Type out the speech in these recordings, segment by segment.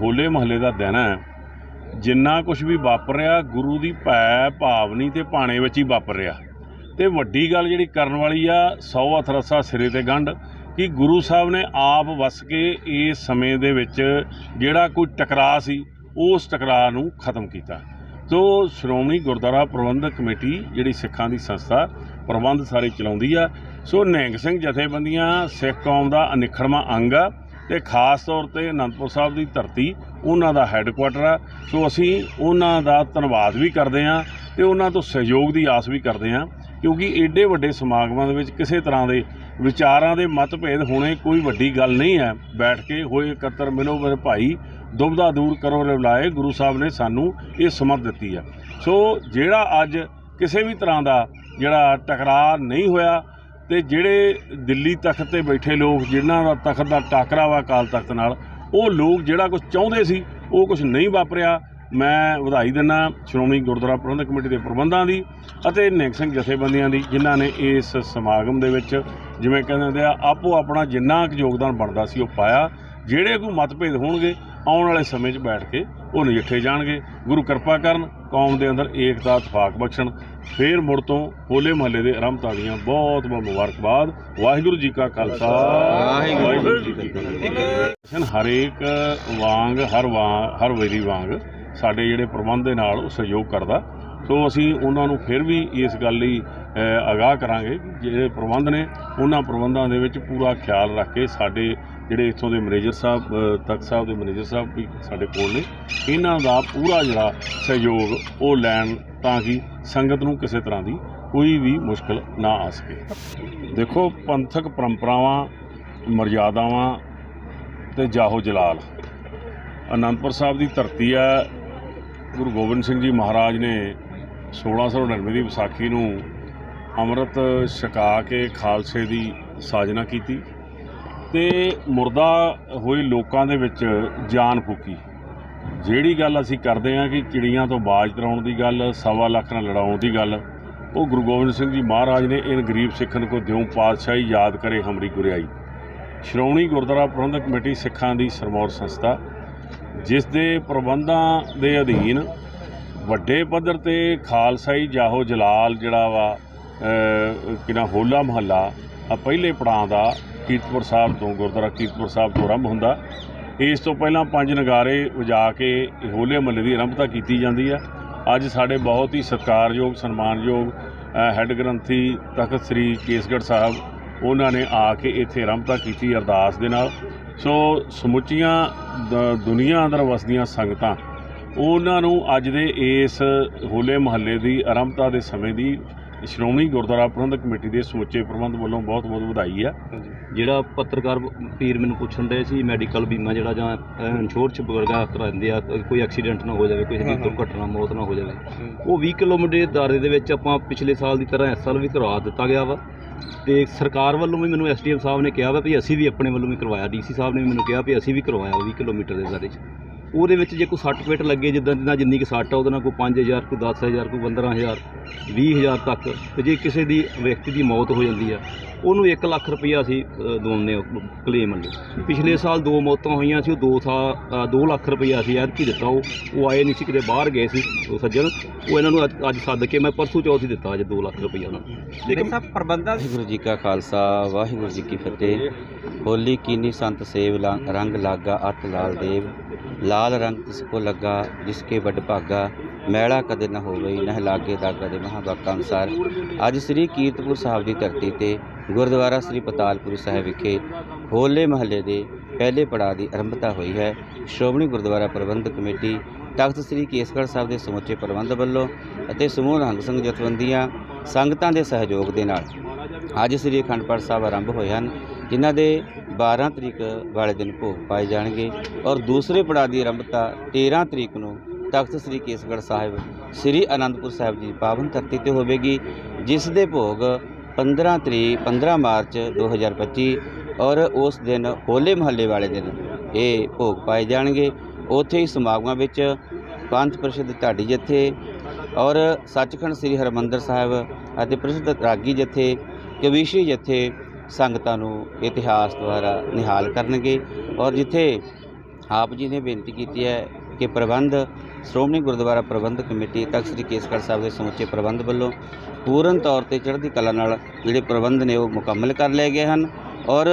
ਹੋਲੇ ਮਹੱਲੇ ਦਾ ਦਿਨ ਹੈ। ਜਿੰਨਾ ਕੁਝ ਵੀ ਵਾਪਰ ਰਿਹਾ, ਗੁਰੂ ਦੀ ਭੈ ਭਾਵਨੀ ਤੇ ਭਾਣੇ ਵਿੱਚ ਹੀ ਵਾਪਰ ਰਿਹਾ। ਤੇ ਵੱਡੀ ਗੱਲ ਜਿਹੜੀ ਕਰਨ ਵਾਲੀ ਆ, ਸੌ ਹੱਥ ਰੱਸਾ ਸਿਰੇ ਤੇ ਗੰਢ, ਕਿ ਗੁਰੂ ਸਾਹਿਬ ਨੇ ਆਪ ਵਸ ਕੇ ਇਸ ਸਮੇਂ ਦੇ ਵਿੱਚ ਜਿਹੜਾ ਕੋਈ ਟਕਰਾਅ ਸੀ, ਉਸ ਟਕਰਾਅ ਨੂੰ ਖਤਮ ਕੀਤਾ। ਤੋ ਸ਼੍ਰੋਮਣੀ ਗੁਰਦੁਆਰਾ ਪ੍ਰਬੰਧਕ ਕਮੇਟੀ, ਜਿਹੜੀ ਸਿੱਖਾਂ ਦੀ ਸੰਸਥਾ, ਪ੍ਰਬੰਧ ਸਾਰੇ ਚਲਾਉਂਦੀ ਆ। ਸੋ ਨਿਹੰਗ ਸਿੰਘ ਜਥੇਬੰਦੀਆਂ, ਸਿੱਖ ਕੌਮ ਦਾ ਅਨਿਖੜਵਾਂ ਅੰਗ ਆ। ਤੇ ਖਾਸ ਤੌਰ ਤੇ ਅਨੰਦਪੁਰ ਸਾਹਿਬ ਦੀ ਧਰਤੀ ਉਹਨਾਂ ਦਾ ਹੈੱਡਕੁਆਟਰ ਆ। ਸੋ ਅਸੀਂ ਉਹਨਾਂ ਦਾ ਧੰਨਵਾਦ ਵੀ ਕਰਦੇ ਹਾਂ ਤੇ ਉਹਨਾਂ ਤੋਂ ਸਹਿਯੋਗ ਦੀ ਆਸ ਵੀ ਕਰਦੇ ਹਾਂ, ਕਿਉਂਕਿ ਏਡੇ ਵੱਡੇ ਸਮਾਗਮਾਂ ਦੇ ਵਿੱਚ ਕਿਸੇ ਤਰ੍ਹਾਂ ਦੇ ਵਿਚਾਰਾਂ ਦੇ ਮਤਭੇਦ ਹੋਣੇ ਕੋਈ ਵੱਡੀ ਗੱਲ ਨਹੀਂ ਹੈ। ਬੈਠ ਕੇ ਹੋਏ ਇਕੱਤਰ ਮਿਲੋ ਮੇਰੇ ਭਾਈ ਦੁਬਦਾ ਦੂਰ ਕਰੋ ਰਿਵਲਾਏ, ਗੁਰੂ ਸਾਹਿਬ ਨੇ ਸਾਨੂੰ ਇਹ ਸਮਝ ਦਿੱਤੀ ਆ ਸੋ ਜਿਹੜਾ ਅੱਜ ਕਿਸੇ ਵੀ ਤਰ੍ਹਾਂ ਦਾ ਜਿਹੜਾ ਟਕਰਾਅ ਨਹੀਂ ਹੋਇਆ ਤੇ ਜਿਹੜੇ ਦਿੱਲੀ ਤਖਤ ਤੇ ਬੈਠੇ ਲੋਕ ਜਿਨ੍ਹਾਂ ਦਾ ਤਖਤ ਦਾ ਟਾਕਰਾ ਵਾ ਅਕਾਲ ਤਖਤ ਨਾਲ, ਉਹ ਲੋਕ ਜਿਹੜਾ ਕੁਝ ਚਾਹੁੰਦੇ ਸੀ, ਉਹ ਕੁਝ ਨਹੀਂ ਵਾਪਰਿਆ। ਮੈਂ ਵਧਾਈ ਦਿੰਦਾ ਸ਼੍ਰੋਮਣੀ ਗੁਰਦੁਆਰਾ ਪ੍ਰਬੰਧਕ ਕਮੇਟੀ ਦੇ ਪ੍ਰਬੰਧਾਂ ਦੀ ਅਤੇ ਨਿਹੰਗ ਸਿੰਘ ਜਥੇਬੰਦੀਆਂ ਦੀ, ਜਿਨ੍ਹਾਂ ਨੇ ਇਸ ਸਮਾਗਮ ਦੇ ਵਿੱਚ ਜਿਵੇਂ ਕਹਿੰਦੇ ਹੁੰਦੇ ਆ, ਆਪੋ ਆਪਣਾ ਜਿੰਨਾ ਕੁ ਯੋਗਦਾਨ ਬਣਦਾ ਸੀ, ਉਹ ਪਾਇਆ। ਜਿਹੜੇ ਕੋਈ ਮਤਭੇਦ ਹੋਣਗੇ ਆਉਣ ਵਾਲੇ ਸਮੇਂ 'ਚ ਬੈਠ ਕੇ ਉਹ ਨਜਿੱਠੇ ਜਾਣਗੇ। ਗੁਰੂ ਕਿਰਪਾ ਕਰਨ, ਕੌਮ ਦੇ ਅੰਦਰ ਏਕਤਾ, ਇਤਫਾਕ ਬਖਸ਼ਣ। ਫੇਰ ਮੁੜ ਤੋਂ ਹੋਲੇ ਮਹੱਲੇ ਦੇ ਆਰੰਭਤਾ ਦੀਆਂ ਬਹੁਤ ਬਹੁਤ ਮੁਬਾਰਕਬਾਦ। ਵਾਹਿਗੁਰੂ ਜੀ ਕਾ ਖਾਲਸਾ। ਵਾਹਿਗੁਰੂ ਜੀ ਕੀ ਫਤਿਹ। ਹਰੇਕ ਵਾਂਗ, ਹਰ ਵਾਂ, ਹਰ ਵੇਰੀ ਵਾਂਗ ਸਾਡੇ ਜਿਹੜੇ ਪ੍ਰਬੰਧ ਦੇ ਨਾਲ ਉਹ ਸਹਿਯੋਗ ਕਰਦਾ। ਸੋ ਅਸੀਂ ਉਹਨਾਂ ਨੂੰ ਫਿਰ ਵੀ ਇਸ ਗੱਲ ਲਈ ਆਗਾਹ ਕਰਾਂਗੇ ਜਿਹੜੇ ਪ੍ਰਬੰਧ ਨੇ, ਉਹਨਾਂ ਪ੍ਰਬੰਧਾਂ ਦੇ ਵਿੱਚ ਪੂਰਾ ਖਿਆਲ ਰੱਖ ਕੇ ਸਾਡੇ ਜਿਹੜੇ ਇੱਥੋਂ ਦੇ ਮੈਨੇਜਰ ਸਾਹਿਬ ਤਖਤ ਸਾਹਿਬ ਦੇ ਮੈਨੇਜਰ ਸਾਹਿਬ ਵੀ ਸਾਡੇ ਕੋਲ ਨੇ, ਇਹਨਾਂ ਦਾ ਪੂਰਾ ਜਿਹੜਾ ਸਹਿਯੋਗ ਉਹ ਲੈਣ ਤਾਂ ਕਿ ਸੰਗਤ ਨੂੰ ਕਿਸੇ ਤਰ੍ਹਾਂ ਦੀ ਕੋਈ ਵੀ ਮੁਸ਼ਕਲ ਨਾ ਆ ਸਕੇ। ਦੇਖੋ, ਪੰਥਕ ਪਰੰਪਰਾਵਾਂ ਮਰਜ਼ਾਦਾਵਾਂ ਤੇ ਜਾਹੋ ਜਲਾਲ। ਅਨੰਦਪੁਰ ਸਾਹਿਬ ਦੀ ਧਰਤੀ ਹੈ, ਗੁਰੂ ਗੋਬਿੰਦ ਸਿੰਘ ਜੀ ਮਹਾਰਾਜ ਨੇ 1699 ਦੀ ਵਿਸਾਖੀ ਨੂੰ ਅੰਮ੍ਰਿਤ ਛਕਾ ਕੇ ਖਾਲਸੇ ਦੀ ਸਾਜਨਾ ਕੀਤੀ। ਤੇ ਮੁਰਦਾ ਹੋਏ ਲੋਕਾਂ ਦੇ ਵਿੱਚ ਜਾਨ ਫੂਕੀ। ਜਿਹੜੀ ਗੱਲ ਅਸੀਂ ਕਰਦੇ ਹਾਂ ਕਿ ਚਿੜੀਆਂ ਤੋਂ ਬਾਜ ਤਰਾਉਣ ਦੀ ਗੱਲ ਸਵਾ ਲੱਖ ਨਾਲ ਲੜਾਉਣ ਦੀ ਗੱਲ ਉਹ ਗੁਰੂ ਗੋਬਿੰਦ ਸਿੰਘ ਜੀ ਮਹਾਰਾਜ ਨੇ ਇਨ ਗਰੀਬ ਸਿੱਖਨ ਕੋ ਦਿਉ ਪਾਤਸ਼ਾਹੀ ਯਾਦ ਕਰੇ ਹਮਰੀ ਗੁਰਿਆਈ। ਸ਼੍ਰੋਮਣੀ ਗੁਰਦੁਆਰਾ ਪ੍ਰਬੰਧਕ ਕਮੇਟੀ ਸਿੱਖਾਂ ਦੀ ਸਰਮੌਰ ਸੰਸਥਾ ਜਿਸ ਦੇ ਪ੍ਰਬੰਧਾਂ ਦੇ ਅਧੀਨ ਵੱਡੇ ਪੱਧਰ ਤੇ ਖਾਲਸਾਈ ਜਾਹੋ ਜਲਾਲ ਜਿਹੜਾ ਵਾ ਅ, ਕਿਨਾ ਹੋਲਾ ਮਹੱਲਾ ਆ ਪਹਿਲੇ ਪੜਾਂ ਦਾ ਕੀਰਤਪੁਰ ਸਾਹਿਬ ਤੋਂ, ਗੁਰਦੁਆਰਾ ਕੀਰਤਪੁਰ ਸਾਹਿਬ ਤੋਂ ਆਰੰਭ ਹੁੰਦਾ। ਇਸ ਤੋਂ ਪਹਿਲਾਂ ਪੰਜ ਨਗਾਰੇ ਵਜਾ ਕੇ ਹੋਲੇ ਮਹੱਲੇ ਦੀ ਆਰੰਭਤਾ ਕੀਤੀ ਜਾਂਦੀ ਆ। ਅੱਜ ਸਾਡੇ ਬਹੁਤ ਹੀ ਸਤਿਕਾਰਯੋਗ, ਸਨਮਾਨਯੋਗ ਹੈੱਡ ਗ੍ਰੰਥੀ ਤਖਤ ਸ੍ਰੀ ਕੇਸਗੜ੍ਹ ਸਾਹਿਬ, ਉਹਨਾਂ ਨੇ ਆ ਕੇ ਇੱਥੇ ਆਰੰਭਤਾ ਕੀਤੀ ਅਰਦਾਸ ਦੇ ਨਾਲ। ਸੋ ਸਮੁੱਚੀਆਂ ਦੁਨੀਆ ਅੰਦਰ ਵਸਦੀਆਂ ਸੰਗਤਾਂ, ਉਹਨਾਂ ਨੂੰ ਅੱਜ ਦੇ ਇਸ ਹੋਲੇ ਮਹੱਲੇ ਦੀ ਆਰੰਭਤਾ ਦੇ ਸਮੇਂ ਦੀ ਸ਼੍ਰੋਮਣੀ ਗੁਰਦੁਆਰਾ ਪ੍ਰਬੰਧਕ ਕਮੇਟੀ ਦੇ ਸਮੁੱਚੇ ਪ੍ਰਬੰਧ ਵੱਲੋਂ ਬਹੁਤ ਬਹੁਤ ਵਧਾਈ ਆ। ਜਿਹੜਾ ਪੱਤਰਕਾਰ ਵੀਰ ਮੈਨੂੰ ਪੁੱਛਣ ਦੇ ਸੀ ਮੈਡੀਕਲ ਬੀਮਾ ਜਿਹੜਾ ਜਾਂ ਇੰਸ਼ੋਰੈਂਸ ਵਗੈਰਾ ਕਰਾਉਂਦੇ ਆ ਕੋਈ ਐਕਸੀਡੈਂਟ ਨਾ ਹੋ ਜਾਵੇ ਕੋਈ ਦੀ ਦੁਰਘਟਨਾ ਮੌਤ ਨਾ ਹੋ ਜਾਵੇ। ਉਹ 20 ਕਿਲੋਮੀਟਰ ਦੇ ਦਾਇਰੇ ਦੇ ਵਿੱਚ ਆਪਾਂ ਪਿਛਲੇ ਸਾਲ ਦੀ ਤਰ੍ਹਾਂ ਇਸ ਸਾਲ ਵੀ ਕਰਵਾ ਦਿੱਤਾ ਗਿਆ ਵਾ। ਤੇ ਸਰਕਾਰ ਵੱਲੋਂ ਵੀ ਮੈਨੂੰ ਐਸਡੀਐਮ ਸਾਹਿਬ ਨੇ ਕਿਹਾ ਵਾ ਵੀ ਅਸੀਂ ਵੀ ਆਪਣੇ ਵੱਲੋਂ ਵੀ ਕਰਵਾਇਆ ਡੀਸੀ ਸਾਹਿਬ ਨੇ ਵੀ ਮੈਨੂੰ ਕਿਹਾ ਵੀ ਅਸੀਂ ਵੀ ਕਰਵਾਇਆ 20 ਕਿਲੋਮੀਟਰ ਦੇ ਦਾਇਰੇ 'ਚ। ਉਹਦੇ ਵਿੱਚ ਜੇ ਕੋਈ ਸੱਟ ਪੇਟ ਲੱਗੇ ਜਿੱਦਾਂ ਜਿੱਦਾਂ ਜਿੰਨੀ ਕੁ ਸੱਟ ਆ ਉਹਦੇ ਨਾਲ ਕੋਈ 5000 ਕੋਈ 10000 ਕੋਈ 15000 20000 ਤੱਕ ਤੇ ਜੇ ਕਿਸੇ ਦੀ ਵਿਅਕਤੀ ਦੀ ਮੌਤ ਹੋ ਜਾਂਦੀ ਆ ਉਹਨੂੰ 1 ਲੱਖ ਰੁਪਈਆ ਅਸੀਂ ਹਾਂ ਕਲੇਮ ਲਈ ਪਿਛਲੇ ਸਾਲ ਦੋ ਮੌਤਾਂ ਹੋਈਆਂ ਸੀ ਉਹ 2 ਸਾਲ 2 ਲੱਖ ਰੁਪਈਆ ਅਸੀਂ ਐਤਕੀ ਦਿੱਤਾ ਉਹ ਉਹ ਆਏ ਨਹੀਂ ਸੀ ਕਿਤੇ ਬਾਹਰ ਗਏ ਸੀ ਉਹ ਸੱਜਣ। ਉਹ ਇਹਨਾਂ ਨੂੰ ਅੱਜ- ਅੱਜ ਸੱਦ ਕੇ ਮੈਂ ਪਰਸੋਂ ਚੌਥ ਹੀ ਦਿੱਤਾ ਅੱਜ 2 ਲੱਖ ਰੁਪਈਆ ਉਹਨਾਂ ਨੂੰ। ਲੇਕਿਨ ਵਾਹਿਗੁਰੂ ਜੀ ਕਾ ਖਾਲਸਾ ਵਾਹਿਗੁਰੂ ਜੀ ਕੀ ਫਤਿਹ। ਹੋਲੀ ਕੀਨੀ ਸੰਤ ਸੇਵ ਲਾ- ਰੰਗ ਲਾਗਾ ਅਤ ਲਾਲ ਦੇਵ। ਲਾਲ ਰੰਗ ਤਿਸ ਕੋ ਲੱਗਾ, ਜਿਸ ਕੇ ਵੱਡ ਭਾਗਾ, ਮੈਲਾ ਕਦੇ ਨਾ ਹੋਵੇ ਨਹਿ ਲਾਗੇ ਦਾ ਦੇ ਮਹਾਵਾਕਾਂ ਅਨੁਸਾਰ। ਅੱਜ ਸ੍ਰੀ ਕੀਰਤਪੁਰ ਸਾਹਿਬ ਦੀ ਧਰਤੀ ਤੇ ਗੁਰਦੁਆਰਾ ਸ੍ਰੀ ਪਤਾਲਪੁਰ ਸਾਹਿਬ ਵਿਖੇ ਹੋਲੇ ਮਹੱਲੇ ਦੇ ਪਹਿਲੇ ਪੜਾਅ ਦੀ ਆਰੰਭਤਾ ਹੋਈ ਹੈ। ਸ਼੍ਰੋਮਣੀ ਗੁਰਦੁਆਰਾ ਪ੍ਰਬੰਧਕ ਕਮੇਟੀ, ਤਖਤ ਸ੍ਰੀ ਕੇਸਗੜ੍ਹ ਸਾਹਿਬ ਦੇ ਸਮੁੱਚੇ ਪ੍ਰਬੰਧ ਵੱਲੋਂ ਅਤੇ ਸਮੂਹ ਰੰਗ ਸੰਘ ਜਥੇਬੰਦੀਆਂ ਸੰਗਤਾਂ ਦੇ ਸਹਿਯੋਗ ਦੇ ਨਾਲ ਅੱਜ ਸ੍ਰੀ ਅਖੰਡ ਪਾਠ ਸਾਹਿਬ ਆਰੰਭ ਹੋਏ ਹਨ। ਜਿਨ੍ਹਾਂ ਦੇ 12 ਤਰੀਕ ਵਾਲੇ ਦਿਨ ਭੋਗ ਪਾਏ ਜਾਣਗੇ ਔਰ ਦੂਸਰੇ ਪੜਾਅ ਦੀ ਆਰੰਭਤਾ 13 ਤਰੀਕ ਨੂੰ ਤਖਤ ਸ੍ਰੀ ਕੇਸਗੜ੍ਹ ਸਾਹਿਬ ਸ੍ਰੀ ਅਨੰਦਪੁਰ ਸਾਹਿਬ ਜੀ ਪਾਵਨ ਧਰਤੀ ਤੇ ਹੋਵੇਗੀ, ਜਿਸ ਦੇ ਭੋਗ 15 ਤਰੀਕ 15 ਮਾਰਚ 2025 ਔਰ ਉਸ ਦਿਨ ਹੋਲੇ ਮਹੱਲੇ ਵਾਲੇ ਦਿਨ ਇਹ ਭੋਗ ਪਾਏ ਜਾਣਗੇ। ਉੱਥੇ ਹੀ ਸਮਾਗਮਾਂ ਵਿੱਚ ਪੰਥ ਪ੍ਰਸਿੱਧ ਢਾਡੀ ਜਥੇ ਔਰ ਸੱਚਖੰਡ ਸ੍ਰੀ ਹਰਿਮੰਦਰ ਸਾਹਿਬ ਅਤੇ ਪ੍ਰਸਿੱਧ ਰਾਗੀ ਜਥੇ ਕਵੀਸ਼ੀ ਜਥੇ ਸੰਗਤਾਂ ਨੂੰ ਇਤਿਹਾਸ ਦੁਆਰਾ ਨਿਹਾਲ ਕਰਨਗੇ ਔਰ ਜਿੱਥੇ ਆਪ ਜੀ ਨੇ ਬੇਨਤੀ ਕੀਤੀ ਹੈ ਕਿ ਪ੍ਰਬੰਧ, ਸ਼੍ਰੋਮਣੀ ਗੁਰਦੁਆਰਾ ਪ੍ਰਬੰਧਕ ਕਮੇਟੀ ਤਖਤ ਸ੍ਰੀ ਕੇਸਗੜ੍ਹ ਸਾਹਿਬ ਦੇ ਸਮੁੱਚੇ ਪ੍ਰਬੰਧ ਵੱਲੋਂ ਪੂਰਨ ਤੌਰ ਤੇ ਚੜ੍ਹਦੀ ਕਲਾ ਨਾਲ ਜਿਹੜੇ ਪ੍ਰਬੰਧ ਨੇ ਉਹ ਮੁਕੰਮਲ ਕਰ ਲਏ ਗਏ ਹਨ ਔਰ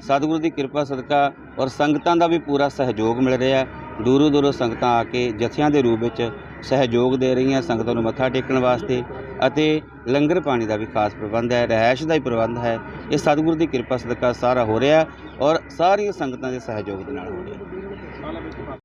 ਸਤਿਗੁਰੂ ਦੀ ਕਿਰਪਾ, ਸਦਕਾ ਔਰ ਸੰਗਤਾਂ ਦਾ ਵੀ ਪੂਰਾ ਸਹਿਯੋਗ ਮਿਲ ਰਿਹਾ ਦੂਰੋਂ ਦੂਰੋਂ ਸੰਗਤਾਂ ਆ ਕੇ ਜਥਿਆਂ ਦੇ ਰੂਪ ਵਿੱਚ ਸਹਿਯੋਗ ਦੇ ਰਹੀਆਂ ਸੰਗਤਾਂ ਨੂੰ ਮੱਥਾ ਟੇਕਣ ਵਾਸਤੇ ਅਤੇ ਲੰਗਰ ਪਾਣੀ ਦਾ ਵੀ ਖਾਸ ਪ੍ਰਬੰਧ ਹੈ ਰਹਿائش ਦਾ ਹੀ ਪ੍ਰਬੰਧ ਹੈ। ਇਹ ਸਤਿਗੁਰੂ ਦੀ ਕਿਰਪਾ ਸਦਕਾ ਸਾਰਾ ਹੋ ਰਿਹਾ ਔਰ ਸਾਰੀਆਂ ਸੰਗਤਾਂ ਦੇ ਸਹਿਯੋਗ ਦੇ ਨਾਲ ਹੋ ਰਿਹਾ।